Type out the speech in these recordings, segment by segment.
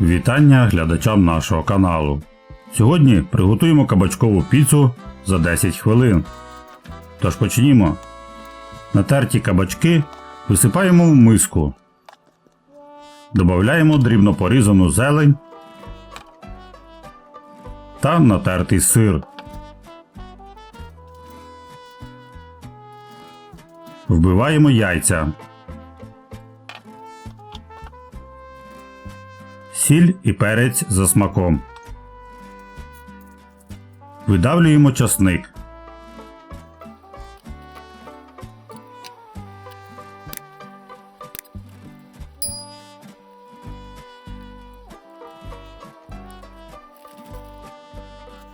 Вітання глядачам нашого каналу. Сьогодні приготуємо кабачкову піцу за 10 хвилин. Тож почнімо. Натерті кабачки висипаємо в миску. Додаємо дрібно порізану зелень та натертий сир. Вбиваємо яйця. Сіль і перець за смаком. Видавлюємо часник.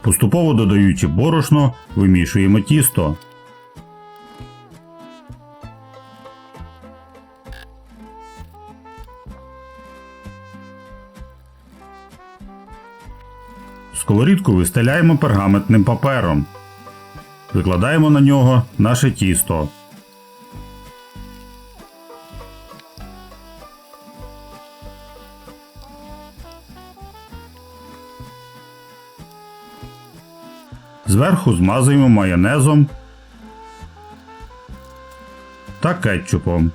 Поступово додаючи борошно, вимішуємо тісто. Сковорідку вистеляємо пергаментним папером. Викладаємо на нього наше тісто. Зверху змазуємо майонезом та кетчупом.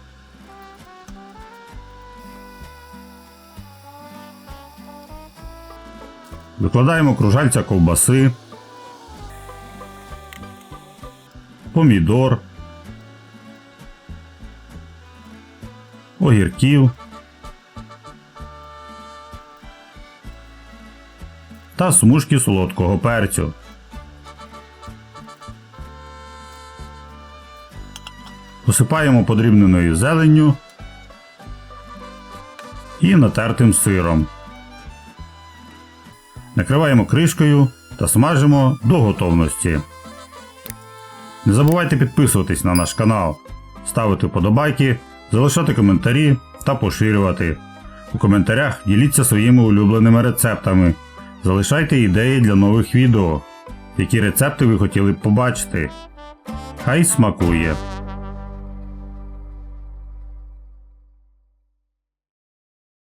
Викладаємо кружальця ковбаси, помідор, огірків та смужки солодкого перцю. Посипаємо подрібненою зеленню і натертим сиром. Накриваємо кришкою та смажимо до готовності. Не забувайте підписуватись на наш канал, ставити вподобайки, залишати коментарі та поширювати. У коментарях діліться своїми улюбленими рецептами. Залишайте ідеї для нових відео, які рецепти ви хотіли б побачити. Хай смакує!